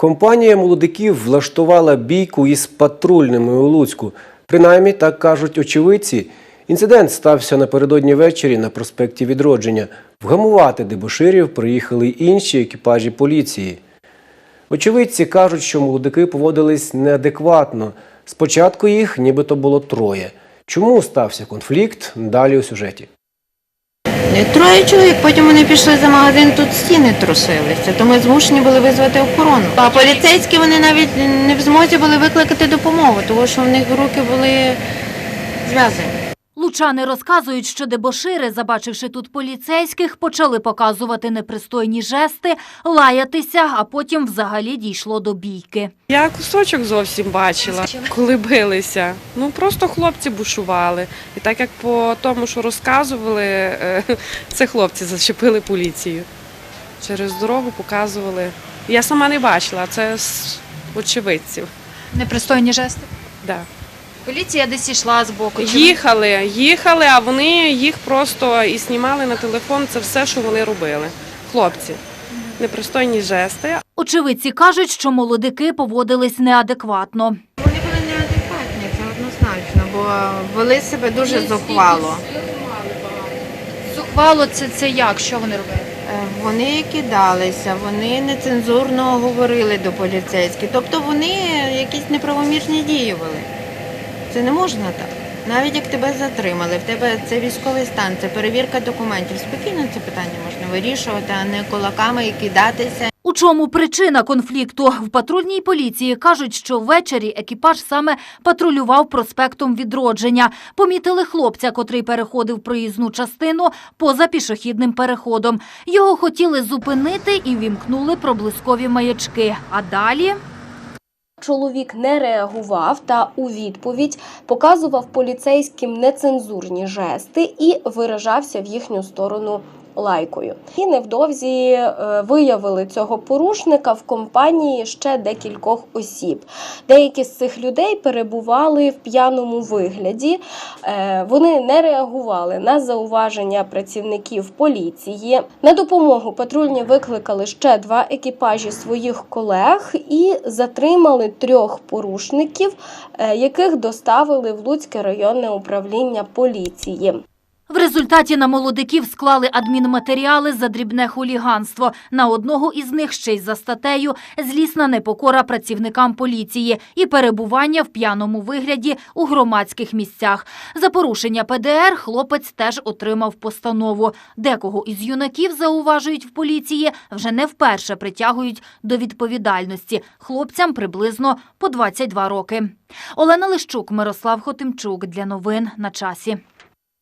Компанія молодиків влаштувала бійку із патрульними у Луцьку. Принаймні, так кажуть очевидці. Інцидент стався напередодні ввечері на проспекті Відродження. Вгамувати дебоширів приїхали й інші екіпажі поліції. Очевидці кажуть, що молодики поводились неадекватно. Спочатку їх нібито було троє. Чому стався конфлікт? Далі у сюжеті. Не Троє чоловік, потім вони пішли за магазин, тут стіни трусилися, то ми змушені були визвати охорону. А поліцейські вони навіть не в змозі були викликати допомогу, тому що в них руки були зв'язані. Лучани розказують, що дебошири, забачивши тут поліцейських, почали показувати непристойні жести, лаятися, а потім взагалі дійшло до бійки. Я кусочок зовсім бачила, коли билися. Ну просто хлопці бушували. І так як по тому, що розказували, е, це хлопці зачепили поліцію. Через дорогу показували. Я сама не бачила, це з очевидців. Непристойні жести. Да. Поліція десь йшла з боку. Чи Їхали, їхали, а вони їх просто і знімали на телефон. Це все, що вони робили. Хлопці. Непристойні жести. Очевидці кажуть, що молодики поводились неадекватно. Вони були неадекватні, це однозначно, бо вели себе дуже зухвало. Зухвало це, це як? Що вони робили? Е, Вони кидалися, вони нецензурно говорили до поліцейських. Тобто вони якісь неправомірні дії вели. Це не можна так. Навіть як тебе затримали, в тебе це військовий стан, це перевірка документів. Спокійно це питання можна вирішувати, а не кулаками і кидатися. У чому причина конфлікту? В патрульній поліції кажуть, що ввечері екіпаж саме патрулював проспектом відродження. Помітили хлопця, котрий переходив проїзну частину поза пішохідним переходом. Його хотіли зупинити і вімкнули проблискові маячки. А далі Чоловік не реагував та у відповідь показував поліцейським нецензурні жести і виражався в їхню сторону лайкою. І невдовзі е, виявили цього порушника в компанії ще декількох осіб. Деякі з цих людей перебували в п'яному вигляді. Е, Вони не реагували на зауваження працівників поліції. На допомогу патрульні викликали ще два екіпажі своїх колег і затримали трьох порушників, е, яких доставили в Луцьке районне управління поліції. В результаті на молодиків склали адмінматеріали за дрібне хуліганство. На одного із них ще й за статтею злісна непокора працівникам поліції і перебування в п'яному вигляді у громадських місцях. За порушення ПДР хлопець теж отримав постанову. Декого із юнаків зауважують в поліції вже не вперше притягують до відповідальності. Хлопцям приблизно по 22 роки. Олена Лищук, Мирослав Хотимчук для новин на часі.